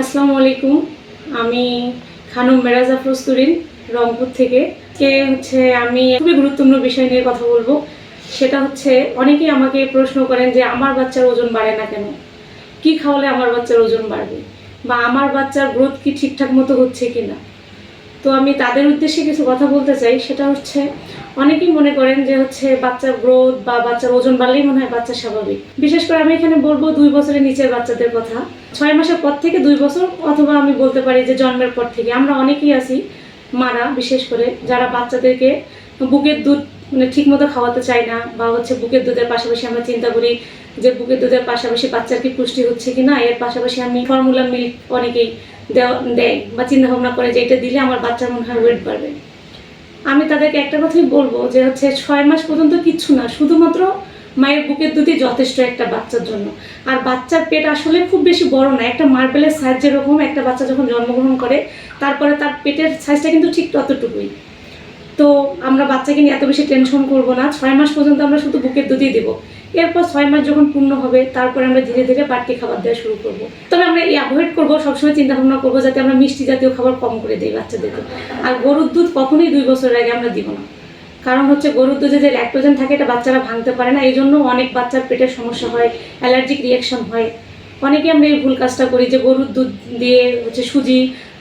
আসসালামু আলাইকুম। আমি খানুম মেরাজ আফরোজ রংপুর থেকে। কে হচ্ছে আমি খুবই গুরুত্বপূর্ণ বিষয় নিয়ে কথা বলব। সেটা হচ্ছে অনেকেই আমাকে প্রশ্ন করেন যে, আমার বাচ্চার ওজন বাড়ে না কেন? কি খাওয়ালে আমার বাচ্চার ওজন বাড়বে? বা আমার বাচ্চার গ্রোথ কি ঠিকঠাক মতো হচ্ছে কি না তো আমি তাদের উদ্দেশ্যে কিছু কথা বলতে চাই। সেটা হচ্ছে, অনেকেই মনে করেন যে হচ্ছে বাচ্চার গ্রোথ বা বাচ্চার ওজন বাড়লেই মনে হয় বাচ্চা স্বাভাবিক। বিশেষ করে আমি এখানে বলব দুই বছরের নিচের বাচ্চাদের কথা। ছয় মাসের পর থেকে দুই বছর অথবা আমি বলতে পারি যে জন্মের পর থেকে। আমরা অনেকেই আছি, মারা বিশেষ করে, যারা বাচ্চাদেরকে বুকের দুধ মানে ঠিক মতো খাওয়াতে চায় না, বা হচ্ছে বুকের দুধের পাশাপাশি আমরা চিন্তা করি যে বুকের দুধের পাশাপাশি বাচ্চার কি পুষ্টি হচ্ছে কি না এর পাশাপাশি আমি ফর্মুলা মিল্ক অনেকেই দেয় বা চিন্তা ভাবনা করে যে এটা দিলে আমার বাচ্চার মনে হয় ওয়েট বাড়বে। আমি তাদেরকে একটা কথাই বলব যে হচ্ছে ছয় মাস পর্যন্ত কিচ্ছু না, শুধুমাত্র মায়ের বুকের দুধই যথেষ্ট একটা বাচ্চার জন্য। আর বাচ্চার পেট আসলে খুব বেশি বড় না, একটা মার্বেলের সাইজ যেরকম, একটা বাচ্চা যখন জন্মগ্রহণ করে, তারপরে তার পেটের সাইজটা কিন্তু ঠিক ততটুকুই। তো আমরা বাচ্চাকে নিয়ে এত বেশি টেনশন করব না। ছয় মাস পর্যন্ত আমরা শুধু বুকের দুধই দেবো। এরপর ছয় মাস যখন পূর্ণ হবে, তারপরে আমরা ধীরে ধীরে বাড়তি খাবার দেওয়া শুরু করব। তবে আমরা এই অ্যাভয়েড করব, সবসময় চিন্তা ভাবনা করব যাতে আমরা মিষ্টি জাতীয় খাবার কম করে দিই বাচ্চাদেরকে। আর গরুর দুধ কখনোই দুই বছরের আগে আমরা দিব না। কারণ হচ্ছে গরুর দুধে যে ল্যাকটোজেন থাকে, এটা বাচ্চারা ভাঙতে পারে না। এই জন্য অনেক বাচ্চার পেটের সমস্যা হয় অ্যালার্জিক রিয়াকশন হয়। অনেকে আমরা এই ভুল কাজটা করি যে গরুর দুধ দিয়ে হচ্ছে সুজি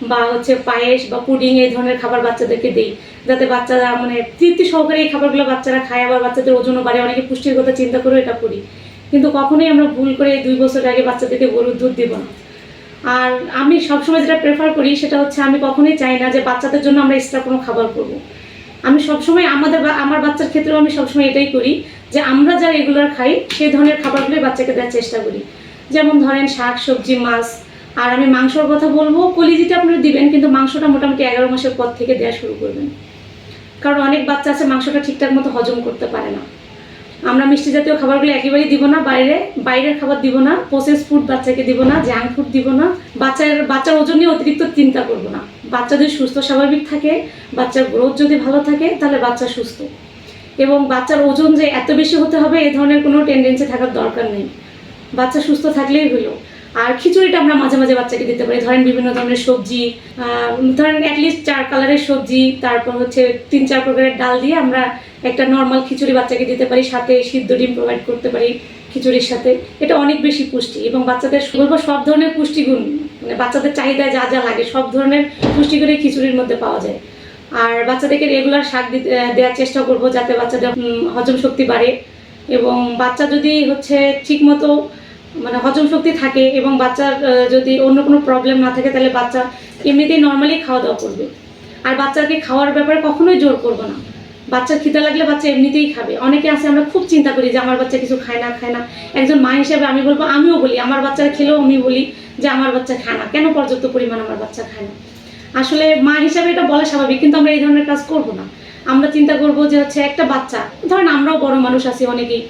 বা হচ্ছে পায়েস বা পুডিং এই ধরনের খাবার বাচ্চাদেরকে দিই। যাতে বাচ্চারা মানে তৃপ্তি সহকারে এই খাবারগুলো বাচ্চারা খায়, আবার বাচ্চাদের ওজনও বাড়ে। অনেকে পুষ্টির কথা চিন্তা করেও এটা করি। কিন্তু কখনোই আমরা ভুল করে দুই বছর আগে বাচ্চাদেরকে গরুর দুধ দিব না। আর আমি সবসময় যেটা প্রেফার করি সেটা হচ্ছে আমি কখনোই চাই না যে বাচ্চাদের জন্য আমরা এক্সট্রা কোনো খাবার করব। আমি সবসময় আমাদের আমার বাচ্চার ক্ষেত্রেও আমি সবসময় এটাই করি যে আমরা যা রেগুলার খাই, সেই ধরনের খাবারগুলোই বাচ্চাকে দেওয়ার চেষ্টা করি। যেমন ধরেন শাক, সবজি, মাছ। আর আমি মাংসর কথা বলব, কলিজিটা আপনারা দিবেন, কিন্তু মাংসটা মোটামুটি এগারো মাসের পর থেকে দেওয়া শুরু করবেন। কারণ অনেক বাচ্চা আছে, মাংসটা ঠিকঠাক মতো হজম করতে পারে না। আমরা মিষ্টি জাতীয় খাবারগুলো একেবারেই দিব না, বাইরে, বাইরের খাবার দিব না প্রসেস ফুড বাচ্চাকে দিব না জাঙ্ক ফুড দিব না। বাচ্চার বাচ্চার ওজন নিয়ে অতিরিক্ত চিন্তা করব না। বাচ্চা যদি সুস্থ স্বাভাবিক থাকে, বাচ্চার গ্রোথ যদি ভালো থাকে, তাহলে বাচ্চা সুস্থ। এবং বাচ্চার ওজন যে এত বেশি হতে হবে, এ ধরনের কোনো টেন্ডেন্সি থাকার দরকার নেই। বাচ্চা সুস্থ থাকলেই হলো। আর খিচুড়িটা আমরা মাঝে মাঝে বাচ্চাকে দিতে পারি। ধরেন বিভিন্ন ধরনের সবজি ধরেন অ্যাটলিস্ট চার কালারের সবজি, তারপর হচ্ছে তিন চার প্রকারের ডাল দিয়ে আমরা একটা নর্মাল খিচুড়ি বাচ্চাকে দিতে পারি। সাথে সিদ্ধ ডিম প্রোভাইড করতে পারি খিচুড়ির সাথে। এটা অনেক বেশি পুষ্টি এবং বাচ্চাদের বলব সব ধরনের পুষ্টিগুণ মানে বাচ্চাদের চাহিদায় যা যা লাগে সব ধরনের পুষ্টিগুণই খিচুড়ির মধ্যে পাওয়া যায়। আর বাচ্চাদেরকে রেগুলার শাক দেওয়ার চেষ্টা করব যাতে বাচ্চাদের হজম শক্তি বাড়ে। এবং বাচ্চা যদি হচ্ছে ঠিকমতো মানে হজম শক্তি থাকে এবং বাচ্চার যদি অন্য কোনো প্রবলেম না থাকে, তাহলে বাচ্চা এমনিতেই নর্মালি খাওয়া দাওয়া করবে। আর বাচ্চাকে খাওয়ার ব্যাপারে কখনোই জোর করব না। বাচ্চার খিদা লাগলে বাচ্চা এমনিতেই খাবে। অনেকে আছে, আমরা খুব চিন্তা করি যে আমার বাচ্চা কিছু খায় না খায় না। একজন মা হিসেবে আমি বলব, আমিও বলি, আমার বাচ্চা খেলেও আমি বলি যে আমার বাচ্চা খায় না। কেন পর্যাপ্ত পরিমাণ আমার বাচ্চা খায় না? আসলে মা হিসাবে এটা বলা স্বাভাবিক, কিন্তু আমরা এই ধরনের কাজ করব না। আমরা চিন্তা করব যে হচ্ছে একটা বাচ্চা, ধরেন আমরাও বড় মানুষ আছি অনেকেই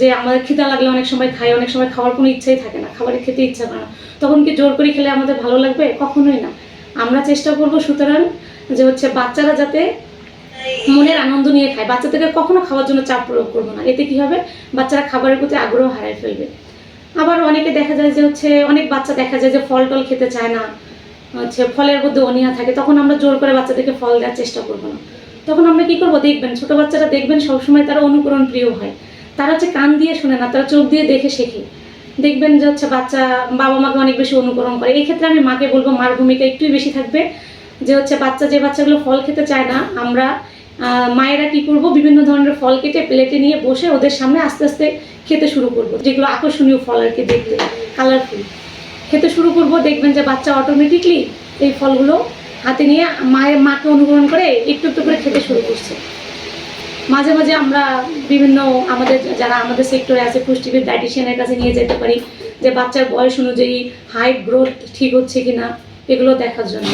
যে আমাদের খিদা লাগলে অনেক সময় খাই, অনেক সময় খাওয়ার কোনো ইচ্ছাই থাকে না খাবারের খেতে ইচ্ছা করে না। তখন কি জোর করে খেলে আমাদের ভালো লাগবে? কখনোই না। আমরা চেষ্টা করব সুতরাং যে হচ্ছে বাচ্চারা যাতে মনের আনন্দ নিয়ে খায়। বাচ্চাদেরকে কখনো খাওয়ার জন্য চাপ প্রয়োগ করব না। এতে কি হবে? বাচ্চারা খাবারের প্রতি আগ্রহ হারায় ফেলবে। আবার অনেকে দেখা যায় যে হচ্ছে, অনেক বাচ্চা দেখা যায় যে ফল টল খেতে চায় না। হচ্ছে ফলের মধ্যে অনীহা থাকে। তখন আমরা জোর করে বাচ্চাদেরকে ফল দেওয়ার চেষ্টা করব না। তখন আমরা কি করব? দেখবেন, ছোট বাচ্চারা দেখবেন সবসময় তারা অনুকরণ প্রিয় হয়। তারা হচ্ছে কান দিয়ে শোনে না, তারা চোখ দিয়ে দেখে শেখে দেখবেন যে হচ্ছে বাচ্চা, বাবা মাকে অনেক বেশি অনুকরণ করে। এই ক্ষেত্রে আমি মাকে বলব, মার ভূমিকা একটুই বেশি থাকবে। যে হচ্ছে বাচ্চা, যে বাচ্চাগুলো ফল খেতে চায় না, আমরা মায়েরা কি করব? বিভিন্ন ধরনের ফল কেটে প্লেটে নিয়ে বসে ওদের সামনে আস্তে আস্তে খেতে শুরু করব। যেগুলো আকর্ষণীয় ফল আর কি দেখতে কালারফুল খেতে শুরু করব, দেখবেন যে বাচ্চা অটোমেটিকলি এই ফলগুলো হাতে নিয়ে মায়ের মাকে অনুকরণ করে একটু একটু করে খেতে শুরু করছে। মাঝে মাঝে আমরা বিভিন্ন আমাদের যারা আমাদের সেক্টরে আছে পুষ্টিবিদ ডায়েটিশিয়ানের কাছে নিয়ে যেতে পারি যে বাচ্চার বয়স অনুযায়ী হাইট গ্রোথ ঠিক হচ্ছে কি না এগুলো দেখার জন্য।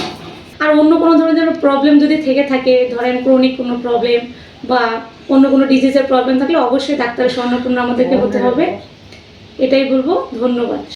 আর অন্য কোনো ধরনের প্রবলেম যদি থেকে থাকে ধরেন ক্রনিক কোনো প্রবলেম বা অন্য কোনো ডিজিজের প্রবলেম থাকলে অবশ্যই ডাক্তারের স্বর্ণপূর্ণ আমাদেরকে হতে হবে। এটাই বলব ধন্যবাদ।